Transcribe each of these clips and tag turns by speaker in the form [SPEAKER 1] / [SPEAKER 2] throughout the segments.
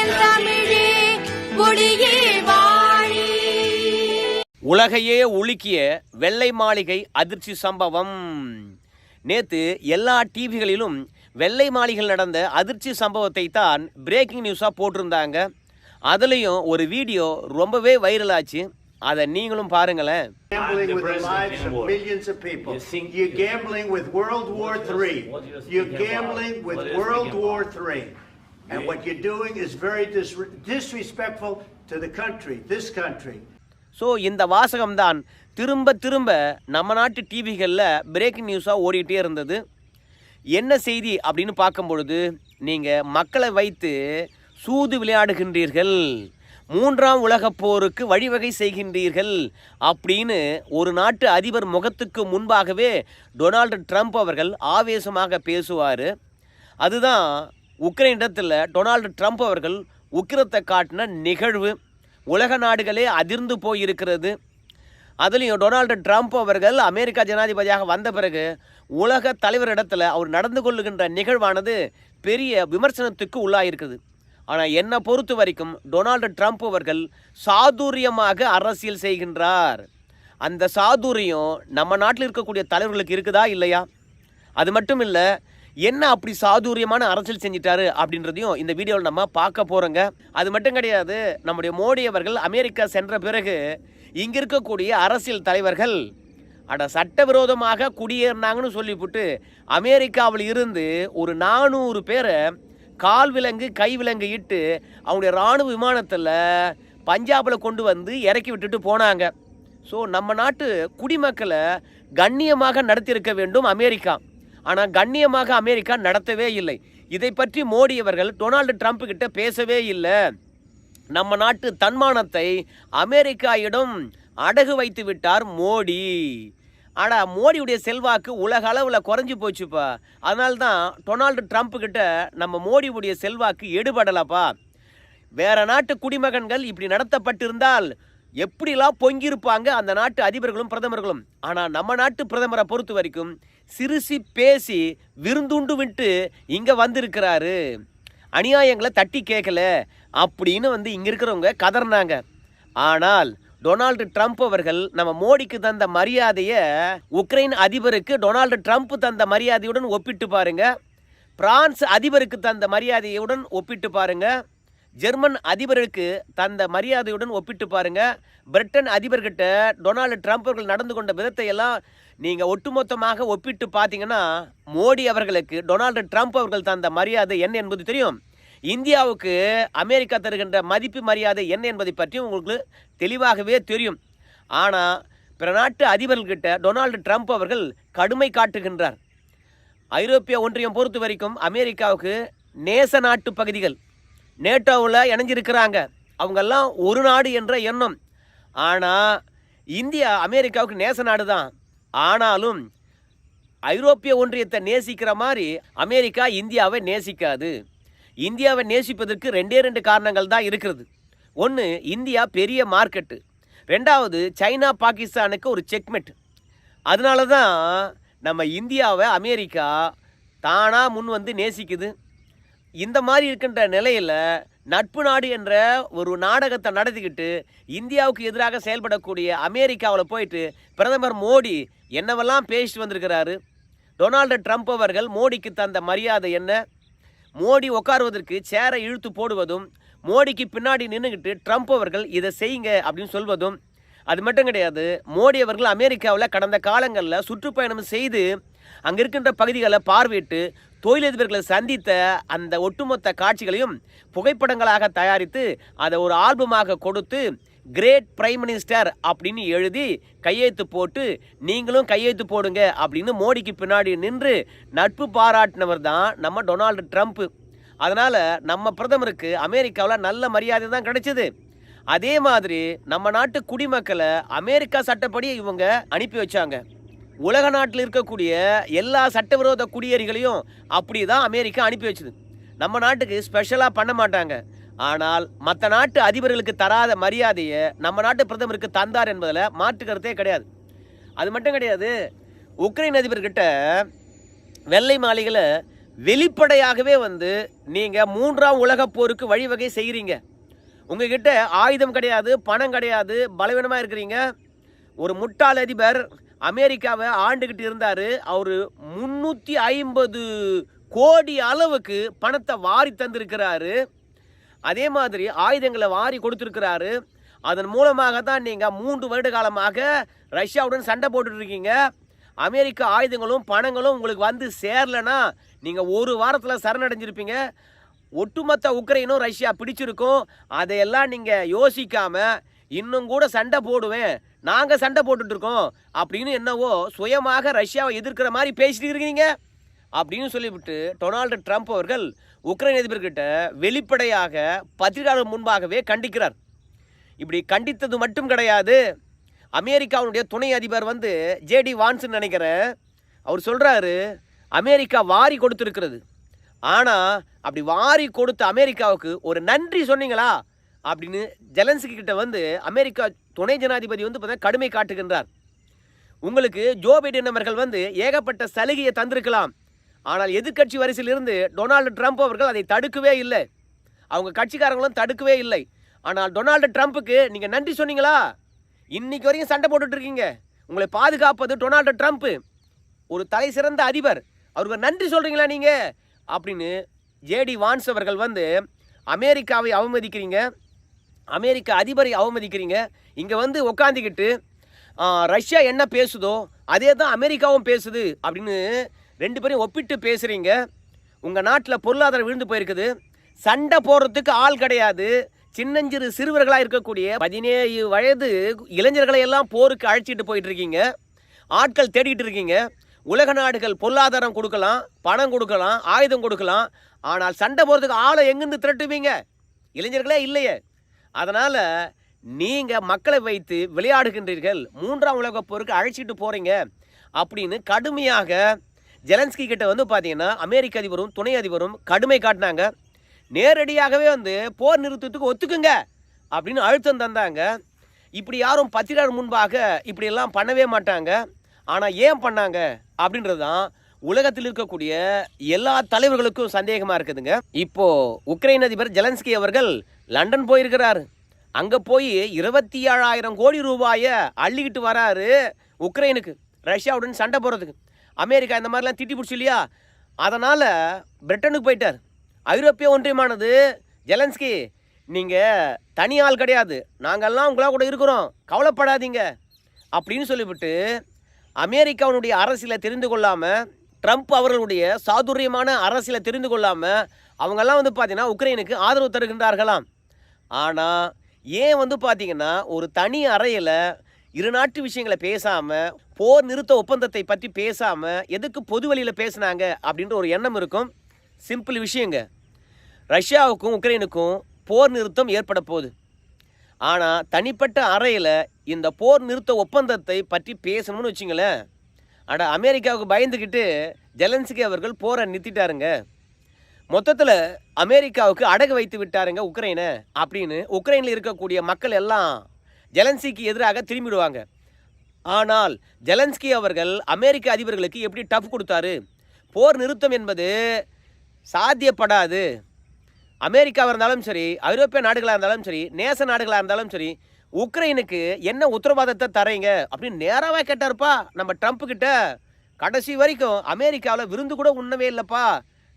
[SPEAKER 1] என் தமிழே கொடியே வாழி
[SPEAKER 2] உலகையே உலுக்கிய வெள்ளை மாளிகை அதிர்ச்சி சம்பவம் நேத்து எல்லா டிவிகளிலும் வெள்ளை மாளிகையில் நடந்த அதிர்ச்சி சம்பவத்தை தான் பிரேக்கிங் நியூஸாக போட்டிருந்தாங்க அதுலேயும் ஒரு வீடியோ ரொம்பவே வைரல் ஆச்சு அதை நீங்களும் பாருங்களேன்
[SPEAKER 3] gambling
[SPEAKER 4] I'm the
[SPEAKER 3] with the
[SPEAKER 4] president
[SPEAKER 3] lives
[SPEAKER 4] in
[SPEAKER 3] of
[SPEAKER 4] war.
[SPEAKER 3] millions of people.
[SPEAKER 4] You think-
[SPEAKER 3] You're gambling with World War III.
[SPEAKER 4] What do you think
[SPEAKER 3] You're
[SPEAKER 4] about?
[SPEAKER 3] gambling with
[SPEAKER 4] What do you
[SPEAKER 3] World
[SPEAKER 4] think
[SPEAKER 3] War
[SPEAKER 4] about?
[SPEAKER 3] III. And what you're doing is very dis- disrespectful to the country, this country.
[SPEAKER 2] So இந்த வாசகம்தான் திரும்ப திரும்ப நம்ம நாட்டு டிவிகளில் braking நியூஸாக ஓடிக்கிட்டே இருந்தது. என்ன செய்தி அப்படின்னு பார்க்கும் பொழுது நீங்கள் மக்களை வைத்து சூது விளையாடுகின்றீர்கள். மூன்றாம் உலகப் போருக்கு வழிவகை செய்கின்றீர்கள் அப்படின்னு ஒரு நாட்டு அதிபர் முகத்துக்கு முன்பாகவே டொனால்டு ட்ரம்ப் அவர்கள் ஆவேசமாக பேசுவார். அதுதான் உக்ரைனிடத்தில் டொனால்டு ட்ரம்ப் அவர்கள் உக்கிரத்தை காட்டின நிகழ்வு. உலக நாடுகளே அதிர்ந்து போயிருக்கிறது. அதுலேயும் டொனால்டு ட்ரம்ப் அவர்கள் அமெரிக்கா ஜனாதிபதியாக வந்த பிறகு உலக தலைவரிடத்தில் அவர் நடந்து கொள்ளுகின்ற நிகழ்வானது பெரிய விமர்சனத்துக்கு உள்ளாயிருக்குது. ஆனால் என்னை பொறுத்த வரைக்கும் டொனால்டு ட்ரம்ப் அவர்கள் சாதுரியமாக அரசியல் செய்கின்றார். அந்த சாதுரியம் நம்ம நாட்டில் இருக்கக்கூடிய தலைவர்களுக்கு இருக்குதா இல்லையா? அது மட்டும் இல்லை என்ன அப்படி சாதுரியமான அரசியல் செஞ்சிட்டாரு அப்படின்றதையும் இந்த வீடியோவில் நம்ம பார்க்க போகிறோங்க அது மட்டும் கிடையாது நம்முடைய மோடி அவர்கள் அமெரிக்கா சென்ற பிறகு இங்கே இருக்கக்கூடிய அரசியல் தலைவர்கள் அட சட்டவிரோதமாக குடியேறினாங்கன்னு சொல்லிவிட்டு அமெரிக்காவில் இருந்து ஒரு நானூறு பேரை கால் விலங்கு கை விலங்கு இட்டு அவங்களுடைய இராணுவ விமானத்தில் பஞ்சாபில் கொண்டு வந்து இறக்கி விட்டுட்டு போனாங்க. ஸோ நம்ம நாட்டு குடிமக்களை கண்ணியமாக நடத்தியிருக்க வேண்டும் அமெரிக்கா. ஆனால் கண்ணியமாக அமெரிக்கா நடத்தவே இல்லை. இதை பற்றி மோடி அவர்கள் டொனால்டு ட்ரம்ப் கிட்ட பேசவே இல்லை. நம்ம நாட்டு தன்மானத்தை அமெரிக்காயிடம் அடகு வைத்து விட்டார் மோடி. ஆனால் மோடியுடைய செல்வாக்கு உலக அளவில் குறைஞ்சி போச்சுப்பா. அதனால தான் டொனால்டு ட்ரம்ப் கிட்ட நம்ம மோடியுடைய செல்வாக்கு எடுபடலப்பா. வேற நாட்டு குடிமகன்கள் இப்படி நடத்தப்பட்டிருந்தால் எப்படிலாம் பொங்கியிருப்பாங்க அந்த நாட்டு அதிபர்களும் பிரதமர்களும். ஆனால் நம்ம நாட்டு பிரதமரை பொறுத்த வரைக்கும் சிறுசி பேசி விருந்துண்டு விட்டு இங்கே வந்திருக்கிறாரு. அநியாயங்களை தட்டி கேட்கல அப்படின்னு வந்து இங்கே இருக்கிறவங்க கதறினாங்க. ஆனால் டொனால்டு ட்ரம்ப் அவர்கள் நம்ம மோடிக்கு தந்த மரியாதையை உக்ரைன் அதிபருக்கு டொனால்டு ட்ரம்ப் தந்த மரியாதையுடன் ஒப்பிட்டு பாருங்க. பிரான்ஸ் அதிபருக்கு தந்த மரியாதையுடன் ஒப்பிட்டு பாருங்க. ஜெர்மன் அதிபருக்கு தந்த மரியாதையுடன் ஒப்பிட்டு பாருங்க. பிரிட்டன் அதிபர்கிட்ட டொனால்டு ட்ரம்ப் அவர்கள் நடந்து கொண்ட விதத்தை எல்லாம் நீங்க ஒட்டுமொத்தமாக ஒப்பிட்டு பார்த்தீங்கன்னா மோடி அவர்களுக்கு டொனால்டு ட்ரம்ப் அவர்கள் தந்த மரியாதை என்ன என்பது தெரியும்? இந்தியாவுக்கு அமெரிக்கா தருகின்ற மதிப்பு மரியாதை என்ன என்பதை பற்றியும் உங்களுக்கு தெளிவாகவே தெரியும். ஆனால் பிற நாட்டு அதிபர்கள்கிட்ட டொனால்டு ட்ரம்ப் அவர்கள் கடுமை காட்டுகின்றார். ஐரோப்பிய ஒன்றியம் பொறுத்த வரைக்கும் அமெரிக்காவுக்கு நேச நாட்டு பகுதிகள். நேட்டோவில் இணைஞ்சிருக்கிறாங்க. அவங்கெல்லாம் ஒரு நாடு என்ற எண்ணம். ஆனால் இந்தியா அமெரிக்காவுக்கு நேச நாடு தான் ஆனாலும் ஐரோப்பிய ஒன்றியத்தை நேசிக்கிற மாதிரி அமெரிக்கா இந்தியாவை நேசிக்காது. இந்தியாவை நேசிப்பதற்கு ரெண்டே ரெண்டு காரணங்கள் தான் இருக்கிறது. ஒன்று இந்தியா பெரிய மார்க்கெட்டு. ரெண்டாவது சைனா பாகிஸ்தானுக்கு ஒரு செக்மெட் அதனால தான் நம்ம இந்தியாவை அமெரிக்கா தானாக முன் வந்து நேசிக்குது. இந்த மாதிரி இருக்கின்ற நிலையில் நட்பு நாடு என்ற ஒரு நாடகத்தை நடத்திக்கிட்டு இந்தியாவுக்கு எதிராக செயல்படக்கூடிய அமெரிக்காவில் போயிட்டு பிரதமர் மோடி என்னவெல்லாம் பேசிட்டு வந்திருக்கிறாரு? டொனால்டு ட்ரம்ப் அவர்கள் மோடிக்கு தந்த மரியாதை என்ன? மோடி உட்காருவதற்கு சேரை இழுத்து போடுவதும் மோடிக்கு பின்னாடி நின்றுக்கிட்டு ட்ரம்ப் அவர்கள் இதை செய்யுங்க அப்படின்னு சொல்வதும் அது மட்டும் கிடையாது மோடி அவர்கள் அமெரிக்காவில் கடந்த காலங்களில் சுற்றுப்பயணம் செய்து அங்கே இருக்கின்ற பகுதிகளை பார்வையிட்டு தொழிலதிபர்களை சந்தித்த அந்த ஒட்டுமொத்த காட்சிகளையும் புகைப்படங்களாக தயாரித்து அதை ஒரு ஆல்பமாக கொடுத்து கிரேட் பிரைம் மினிஸ்டர் அப்படின்னு எழுதி கையெழுத்து போட்டு நீங்களும் கையெழுத்து போடுங்க அப்படின்னு மோடிக்கு பின்னாடி நின்று நட்பு பாராட்டினவர் தான் நம்ம டொனால்டு ட்ரம்ப். அதனால் நம்ம பிரதமருக்கு அமெரிக்காவில் நல்ல மரியாதை தான் கிடைச்சிது. அதே மாதிரி நம்ம நாட்டு குடிமக்களை அமெரிக்கா சட்டப்படி இவங்க அனுப்பி வச்சாங்க. உலக நாட்டில் இருக்கக்கூடிய எல்லா சட்டவிரோத குடியேறிகளையும் அப்படி தான் அமெரிக்கா அனுப்பி வச்சுது. நம்ம நாட்டுக்கு ஸ்பெஷலாக பண்ண மாட்டாங்க. ஆனால் மற்ற நாட்டு அதிபர்களுக்கு தராத மரியாதையை நம்ம நாட்டு பிரதமருக்கு தந்தார் என்பதில் மாற்று கருத்தே கிடையாது. அது மட்டும் கிடையாது உக்ரைன் அதிபர்கிட்ட வெள்ளை மாளிகையில் வெளிப்படையாகவே வந்து நீங்கள் மூன்றாம் உலக போருக்கு வழிவகை செய்கிறீங்க உங்ககிட்ட ஆயுதம் கிடையாது பணம் கிடையாது பலவீனமாக இருக்கிறீங்க. ஒரு முட்டாள் அதிபர் அமெரிக்காவை ஆண்டுகிட்டு இருந்தார். அவர் முந்நூற்றி ஐம்பது கோடி அளவுக்கு பணத்தை வாரி தந்திருக்கிறாரு. அதே மாதிரி ஆயுதங்களை வாரி கொடுத்துருக்கிறாரு. அதன் மூலமாக தான் நீங்கள் மூன்று வருட காலமாக ரஷ்யாவுடன் சண்டை போட்டுட்ருக்கீங்க. அமெரிக்க ஆயுதங்களும் பணங்களும் உங்களுக்கு வந்து சேரலைன்னா நீங்கள் ஒரு வாரத்தில் சரணடைஞ்சிருப்பீங்க. ஒட்டுமொத்த உக்ரைனும் ரஷ்யா பிடிச்சிருக்கும். அதையெல்லாம் நீங்கள் யோசிக்காமல் இன்னும் கூட சண்டை போடுவேன். நாங்கள் சண்டை போட்டுட்டு இருக்கோம் அப்படின்னு என்னவோ சுயமாக ரஷ்யாவை எதிர்க்கிற மாதிரி பேசிட்டு இருக்கீங்க அப்படின்னு சொல்லிவிட்டு டொனால்டு ட்ரம்ப் அவர்கள் உக்ரைன் அதிபர்கிட்ட வெளிப்படையாக பத்திரிகையாளர் முன்பாகவே கண்டிக்கிறார். இப்படி கண்டித்தது மட்டும் கிடையாது. அமெரிக்காவுடைய துணை அதிபர் வந்து ஜேடி வான்ஸ்ன்னு நினைக்கிறேன் அவர் சொல்கிறாரு அமெரிக்கா வாரி கொடுத்துருக்கிறது. ஆனால் அப்படி வாரி கொடுத்த அமெரிக்காவுக்கு ஒரு நன்றி சொன்னீங்களா? அப்படின்னு ஜெலன்ஸ்கி கிட்ட வந்து அமெரிக்கா துணை ஜனாதிபதி வந்து பார்த்தீங்கன்னா கடுமை காட்டுகின்றார். உங்களுக்கு ஜோ பைடன் அவர்கள் வந்து ஏகப்பட்ட சலுகையை தந்திருக்கலாம். ஆனால் எதிர்க்கட்சி வரிசையில் இருந்து டொனால்டு ட்ரம்ப் அவர்கள் அதை தடுக்கவே இல்லை. அவங்க கட்சிக்காரங்களும் தடுக்கவே இல்லை. ஆனால் டொனால்டு ட்ரம்ப்புக்கு நீங்கள் நன்றி சொன்னீங்களா? இன்னைக்கு வரைக்கும் சண்டை போட்டுட்டு இருக்கீங்க. உங்களை பாதுகாப்பது டொனால்டு ட்ரம்ப்பு ஒரு தலை சிறந்த அதிபர். அவருக்கு நன்றி சொல்கிறீங்களா நீங்கள் அப்படின்னு ஜேடி வான்ஸ் அவர்கள் வந்து அமெரிக்காவை அவமதிக்கிறீங்க. அமெரிக்க அதிபரை அவமதிக்கிறீங்க. இங்கே வந்து உக்காந்துக்கிட்டு ரஷ்யா என்ன பேசுதோ அதே தான் அமெரிக்காவும் பேசுது அப்படின்னு ரெண்டு பேரையும் ஒப்பிட்டு பேசுகிறீங்க உங்கள் நாட்டில் பொருளாதாரம் விழுந்து போயிருக்குது. சண்டை போடுறதுக்கு ஆள் கிடையாது. சின்னஞ்சிறு சிறுவர்களாக இருக்கக்கூடிய பதினேழு வயது இளைஞர்களை எல்லாம் போருக்கு அழைச்சிட்டு போயிட்டு இருக்கீங்க ஆட்கள் தேடிட்டு இருக்கீங்க. உலக நாடுகள் பொருளாதாரம் கொடுக்கலாம் பணம் கொடுக்கலாம் ஆயுதம் கொடுக்கலாம். ஆனால் சண்டை போகிறதுக்கு ஆளை எங்கேருந்து திரட்டுவீங்க? இளைஞர்களே இல்லையே. அதனால் நீங்கள் மக்களை வைத்து விளையாடுகின்றீர்கள். மூன்றாம் உலக போருக்கு அழைச்சிட்டு போகிறீங்க அப்படின்னு கடுமையாக ஜெலன்ஸ்கி கிட்ட வந்து பார்த்தீங்கன்னா அமெரிக்க அதிபரும் துணை அதிபரும் கடுமை காட்டினாங்க. நேரடியாகவே வந்து போர் நிறுத்தத்துக்கு ஒத்துக்குங்க அப்படின்னு அழுத்தம் தந்தாங்க. இப்படி யாரும் பத்திரிகையாளர் முன்பாக இப்படியெல்லாம் பண்ணவே மாட்டாங்க. ஆனால் ஏன் பண்ணாங்க? அப்படின்றது தான் உலகத்தில் இருக்கக்கூடிய எல்லா தலைவர்களுக்கும் சந்தேகமாக இருக்குதுங்க. இப்போது உக்ரைன் அதிபர் ஜெலன்ஸ்கி அவர்கள் லண்டன் போயிருக்கிறாரு. அங்கே போய் இருபத்தி ஏழாயிரம் கோடி ரூபாயை அள்ளிக்கிட்டு வராரு உக்ரைனுக்கு ரஷ்யாவுடன் சண்டை போடுறதுக்கு. அமெரிக்கா இந்த மாதிரிலாம் திட்டி பிடிச்சி இல்லையா? அதனால் பிரிட்டனுக்கு போயிட்டார். ஐரோப்பிய ஒன்றியமானது ஜெலன்ஸ்கி நீங்கள் தனி ஆள் கிடையாது. நாங்கள்லாம் உங்களா கூட இருக்கிறோம். கவலைப்படாதீங்க. அப்படின்னு சொல்லிவிட்டு அமெரிக்காவினுடைய அரசியலை தெரிந்து கொள்ளாமல் ட்ரம்ப் அவர்களுடைய சாதுரியமான அரசியலை தெரிந்து கொள்ளாமல் அவங்கெல்லாம் வந்து பார்த்தீங்கன்னா உக்ரைனுக்கு ஆதரவு தருகின்றார்களாம். ஆனால் ஏன் வந்து பார்த்தீங்கன்னா ஒரு தனி அறையில் இரு நாட்டு விஷயங்களை பேசாமல் போர் நிறுத்த ஒப்பந்தத்தை பற்றி பேசாமல் எதுக்கு பொது வழியில் பேசுனாங்க அப்படின்ற ஒரு எண்ணம் இருக்கும். சிம்பிள் விஷயங்க. ரஷ்யாவுக்கும் உக்ரைனுக்கும் போர் நிறுத்தம் ஏற்பட போகுது. ஆனால் தனிப்பட்ட அறையில் இந்த போர் நிறுத்த ஒப்பந்தத்தை பற்றி பேசணும்னு வச்சுங்களேன். ஆனால் அமெரிக்காவுக்கு பயந்துக்கிட்டு ஜெலன்ஸ்கி அவர்கள் போரை நிறுத்திட்டாருங்க. மொத்தத்தில் அமெரிக்காவுக்கு அடகு வைத்து விட்டாருங்க உக்ரைனை அப்படின்னு உக்ரைனில் இருக்கக்கூடிய மக்கள் எல்லாம் ஜெலன்ஸிக்கு எதிராக திரும்பிடுவாங்க. ஆனால் ஜெலன்ஸ்கி அவர்கள் அமெரிக்க அதிபர்களுக்கு எப்படி டஃப் கொடுத்தாரு? போர் நிறுத்தம் என்பது சாத்தியப்படாது. அமெரிக்காவாக இருந்தாலும் சரி ஐரோப்பிய நாடுகளாக இருந்தாலும் சரி நேச நாடுகளாக இருந்தாலும் சரி உக்ரைனுக்கு என்ன உத்தரவாதத்தை தரீங்க அப்படின்னு நேராகவே கேட்டார்ப்பா நம்ம ட்ரம்ப் கிட்ட. கடைசி வரைக்கும் அமெரிக்காவில் விருந்து கூட உண்ணவே இல்லைப்பா.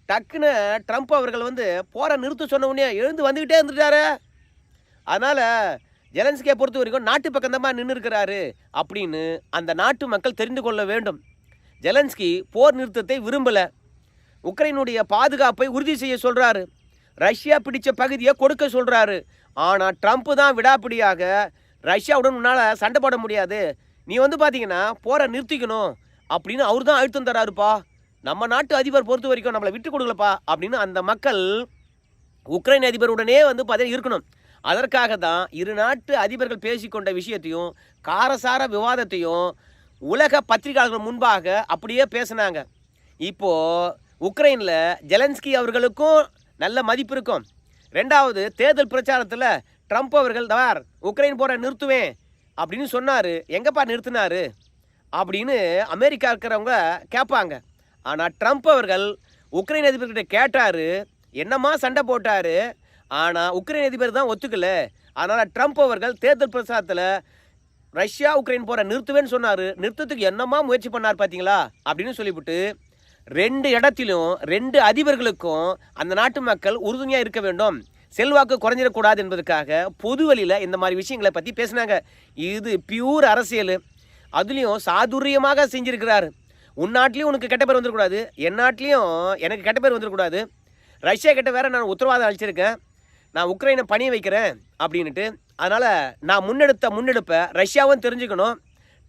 [SPEAKER 2] டக்குன்னு ட்ரம்ப் அவர்கள் வந்து போரை நிறுத்த சொன்ன உடனே எழுந்து வந்துக்கிட்டே இருந்துட்டாரு. அதனால் ஜெலன்ஸ்கியை பொறுத்த வரைக்கும் நாட்டு பக்கந்தமாக நின்று இருக்கிறாரு அப்படின்னு அந்த நாட்டு மக்கள் தெரிந்து கொள்ள வேண்டும். ஜெலன்ஸ்கி போர் நிறுத்தத்தை விரும்பலை. உக்ரைனுடைய பாதுகாப்பை உறுதி செய்ய சொல்கிறாரு ரஷ்யா பிடித்த பகுதியை கொடுக்க சொல்கிறாரு ஆனால் ட்ரம்ப் தான் விடாப்பிடியாக ரஷ்யாவுடன் உன்னால் சண்டை போட முடியாது. நீ வந்து பார்த்தீங்கன்னா போரை நிறுத்திக்கணும் அப்படின்னு அவர் தான் அழுத்தம் தராருப்பா. நம்ம நாட்டு அதிபர் பொறுத்த வரைக்கும் நம்மளை விட்டு கொடுக்கலப்பா அப்படின்னு அந்த மக்கள் உக்ரைன் அதிபருடனே வந்து பார்த்தீங்கன்னா இருக்கணும். அதற்காக தான் இரு நாட்டு அதிபர்கள் பேசிக்கொண்ட விஷயத்தையும் காரசார விவாதத்தையும் உலக பத்திரிகையாளர்கள் முன்பாக அப்படியே பேசினாங்க. இப்போது உக்ரைனில் ஜெலன்ஸ்கி அவர்களுக்கும் நல்ல மதிப்பு இருக்கும். ரெண்டாவது தேர்தல் பிரச்சாரத்தில் ட்ரம்ப் அவர்கள் தவார் உக்ரைன் போரை நிறுத்துவேன் அப்படின்னு சொன்னார். எங்கப்பா நிறுத்தினாரு? அப்படின்னு அமெரிக்கா இருக்கிறவங்க கேட்பாங்க ஆனால் ட்ரம்ப் அவர்கள் உக்ரைன் அதிபர்கிட்ட கேட்டார் என்னம்மா சண்டை போட்டார்? ஆனால் உக்ரைன் அதிபர் தான் ஒத்துக்கல. அதனால் ட்ரம்ப் அவர்கள் தேர்தல் பிரசாரத்தில் ரஷ்யா உக்ரைன் போகிற நிறுத்துவேன்னு சொன்னார். நிறுத்தத்துக்கு என்னமா முயற்சி பண்ணார் பார்த்தீங்களா அப்படின்னு சொல்லிவிட்டு ரெண்டு இடத்திலும் ரெண்டு அதிபர்களுக்கும் அந்த நாட்டு மக்கள் உறுதுணையாக இருக்க வேண்டும். செல்வாக்கு குறைஞ்சிடக்கூடாது என்பதற்காக பொது வழியில் இந்த மாதிரி விஷயங்களை பற்றி பேசினாங்க. இது பியூர் அரசியல். அதுலேயும் சாதுரியமாக செஞ்சிருக்கிறாரு. உன் நாட்டிலையும் உனக்கு கெட்ட பேர் வந்துடக்கூடாது என் நாட்டிலையும் எனக்கு கெட்ட பேர் வந்துடக்கூடாது ரஷ்யா கிட்ட வேற நான் உத்தரவாதம் அழிச்சிருக்கேன் நான் உக்ரைனை பணிய வைக்கிறேன் அப்படின்ட்டு அதனால் நான் முன்னெடுத்த முன்னெடுப்பை ரஷ்யாவும் தெரிஞ்சுக்கணும்.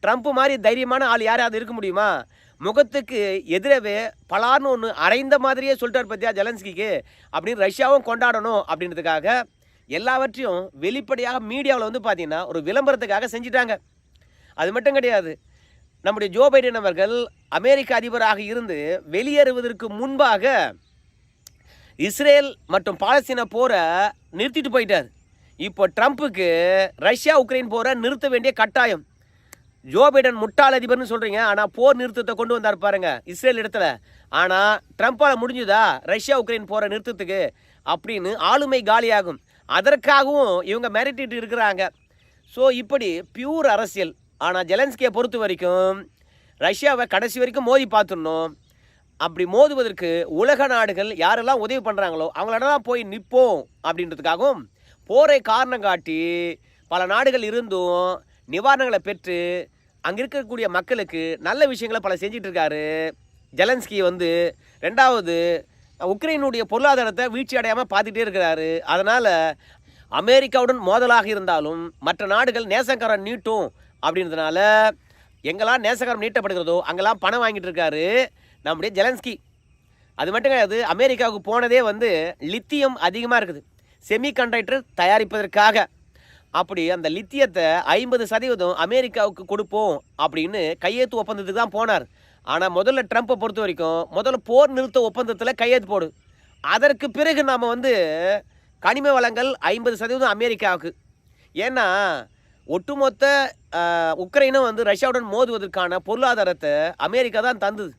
[SPEAKER 2] ட்ரம்ப் மாதிரி தைரியமான ஆள் யாராவது இருக்க முடியுமா? முகத்துக்கு எதிரவே பலார்னு ஒன்று அரைந்த மாதிரியே சொல்லிட்டார் பத்தியா ஜெலன்ஸ்கிக்கு. அப்படின்னு ரஷ்யாவும் கொண்டாடணும் அப்படின்றதுக்காக எல்லாவற்றையும் வெளிப்படையாக மீடியாவில் வந்து பார்த்தீங்கன்னா ஒரு விளம்பரத்துக்காக செஞ்சிட்டாங்க. அது மட்டும் கிடையாது. நம்முடைய ஜோ பைடன் அவர்கள் அமெரிக்க அதிபராக இருந்து வெளியேறுவதற்கு முன்பாக இஸ்ரேல் மற்றும் பாலஸ்தீன போரை நிறுத்திட்டு போயிட்டார். இப்போ ட்ரம்ப்புக்கு ரஷ்யா உக்ரைன் போரை நிறுத்த வேண்டிய கட்டாயம். ஜோ பைடன் முட்டாள் அதிபர்னு சொல்கிறீங்க ஆனால் போர் நிறுத்தத்தை கொண்டு வந்தார் பாருங்க இஸ்ரேல் இடத்துல. ஆனால் ட்ரம்ப்பால் முடிஞ்சுதா ரஷ்யா உக்ரைன் போரை நிறுத்தத்துக்கு அப்படின்னு ஆளுமை காலியாகும். அதற்காகவும் இவங்க மிரட்டிட்டு இருக்கிறாங்க. ஸோ இப்படி பியூர் அரசியல் ஆனால் ஜெலன்ஸ்கியை பொறுத்த வரைக்கும் ரஷ்யாவை கடைசி வரைக்கும் மோதி பார்த்துடணும். அப்படி மோதுவதற்கு உலக நாடுகள் யாரெல்லாம் உதவி பண்ணுறாங்களோ அவங்களெல்லாம் போய் நிற்போம் அப்படின்றதுக்காகவும் போரை காரணம் காட்டி பல நாடுகள் இருந்தும் நிவாரணங்களை பெற்று அங்கே இருக்கக்கூடிய மக்களுக்கு நல்ல விஷயங்களை பல செஞ்சிட்டு இருக்காரு. ஜெலன்ஸ்கி வந்து ரெண்டாவது உக்ரைனுடைய பொருளாதாரத்தை வீழ்ச்சி அடையாமல் பார்த்துட்டே இருக்கிறாரு. அதனால் அமெரிக்காவுடன் மோதலாக இருந்தாலும் மற்ற நாடுகள் நேசக்கரம் நீட்டும் அப்படின்றதுனால எங்கெல்லாம் நேசகரம் நீட்டப்படுகிறதோ அங்கெல்லாம் பணம் வாங்கிட்டு இருக்காரு நம்முடைய ஜெலன்ஸ்கி. அது மட்டும் கிடையாது அமெரிக்காவுக்கு போனதே வந்து லித்தியம் அதிகமாக இருக்குது. செமிகண்டக்டர் தயாரிப்பதற்காக. அப்படி அந்த லித்தியத்தை ஐம்பது சதவீதம் அமெரிக்காவுக்கு கொடுப்போம் அப்படின்னு கையெழுத்து ஒப்பந்தத்துக்கு தான் போனார். ஆனால் முதல்ல ட்ரம்ப்பை பொறுத்த வரைக்கும் முதல்ல போர் நிறுத்த ஒப்பந்தத்தில் கையெழுத்து போடு. அதற்கு பிறகு நாம் வந்து கனிம வளங்கள் ஐம்பது சதவீதம் அமெரிக்காவுக்கு. ஏன்னா ஒட்டுமொத்த உக்ரைனும் வந்து ரஷ்யாவுடன் மோதுவதற்கான பொருளாதாரத்தை அமெரிக்கா தான் தந்தது.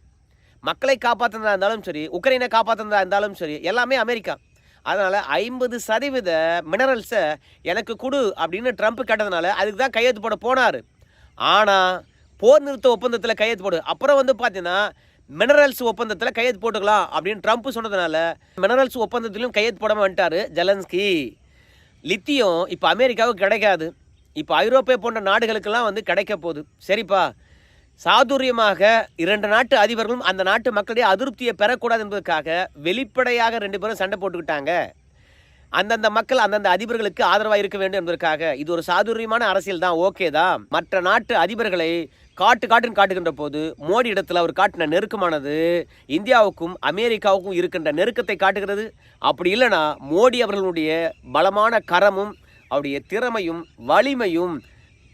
[SPEAKER 2] மக்களை காப்பாற்றுனதா இருந்தாலும் சரி உக்ரைனை காப்பாற்றுனதா இருந்தாலும் சரி எல்லாமே அமெரிக்கா. அதனால் ஐம்பது சதவீத மினரல்ஸை எனக்கு கொடு அப்படின்னு ட்ரம்ப் கேட்டதுனால அதுக்கு தான் கையெழுத்து போட போனார். ஆனால் போர் நிறுத்த ஒப்பந்தத்தில் கையெழுத்து போடு. அப்புறம் வந்து பார்த்தீங்கன்னா மினரல்ஸ் ஒப்பந்தத்தில் கையெழுத்து போட்டுக்கலாம் அப்படின்னு ட்ரம்ப் சொன்னதுனால மினரல்ஸ் ஒப்பந்தத்திலும் கையெழுத்து போடாமல் வந்துட்டார் ஜெலன்ஸ்கி. லித்தியம் இப்போ அமெரிக்காவுக்கு கிடைக்காது. இப்போ ஐரோப்பிய போன்ற நாடுகளுக்கெல்லாம் வந்து கிடைக்க போகுது. சரிப்பா. சாதுரியமாக இரண்டு நாட்டு அதிபர்களும் அந்த நாட்டு மக்களுடைய அதிருப்தியை பெறக்கூடாது என்பதற்காக வெளிப்படையாக ரெண்டு பேரும் சண்டை போட்டுக்கிட்டாங்க. அந்தந்த மக்கள் அந்தந்த அதிபர்களுக்கு ஆதரவாக இருக்க வேண்டும் என்பதற்காக இது ஒரு சாதுரியமான அரசியல் தான் ஓகே தான். மற்ற நாட்டு அதிபர்களை காட்டு காட்டுன்னு காட்டுகின்ற போது மோடி இடத்துல அவர் காட்டின நெருக்கமானது இந்தியாவுக்கும் அமெரிக்காவுக்கும் இருக்கின்ற நெருக்கத்தை காட்டுகிறது. அப்படி இல்லைன்னா மோடி அவர்களுடைய பலமான கரமும் அவருடைய திறமையும் வலிமையும்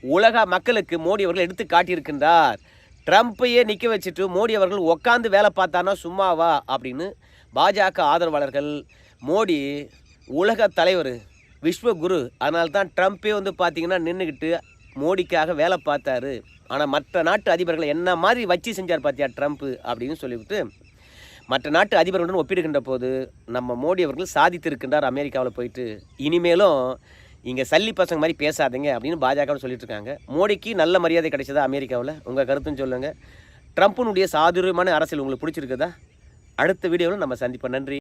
[SPEAKER 2] உலக மக்களுக்கு மோடி அவர்கள் எடுத்து காட்டியிருக்கின்றார். ட்ரம்ப்பையே நிற்க வச்சுட்டு மோடி அவர்கள் உட்காந்து வேலை பார்த்தானா சும்மாவா அப்படின்னு பாஜக ஆதரவாளர்கள் மோடி உலக தலைவர் விஸ்வகுரு அதனால தான் ட்ரம்ப்பே வந்து பார்த்தீங்கன்னா நின்றுக்கிட்டு மோடிக்காக வேலை பார்த்தாரு. ஆனால் மற்ற நாட்டு அதிபர்களை என்ன மாதிரி வச்சு செஞ்சார் பார்த்தியா ட்ரம்ப்பு அப்படின்னு சொல்லிவிட்டு மற்ற நாட்டு அதிபர்களுடன் ஒப்பிடுகின்ற போது நம்ம மோடி அவர்கள் சாதித்திருக்கின்றார் அமெரிக்காவில் போயிட்டு. இனிமேலும் இங்கே சல்லி பசங்க மாதிரி பேசாதீங்க அப்படின்னு பாஜக சொல்லிட்டு இருக்காங்க. மோடிக்கு நல்ல மரியாதை கிடைச்சதா அமெரிக்காவில்? உங்கள் கருத்துன்னு சொல்லுங்கள் ட்ரம்ப்புனுடைய சாதுரியமான அரசியல் உங்களுக்கு பிடிச்சிருக்குதா? அடுத்த வீடியோவில் நம்ம சந்திப்போம். நன்றி.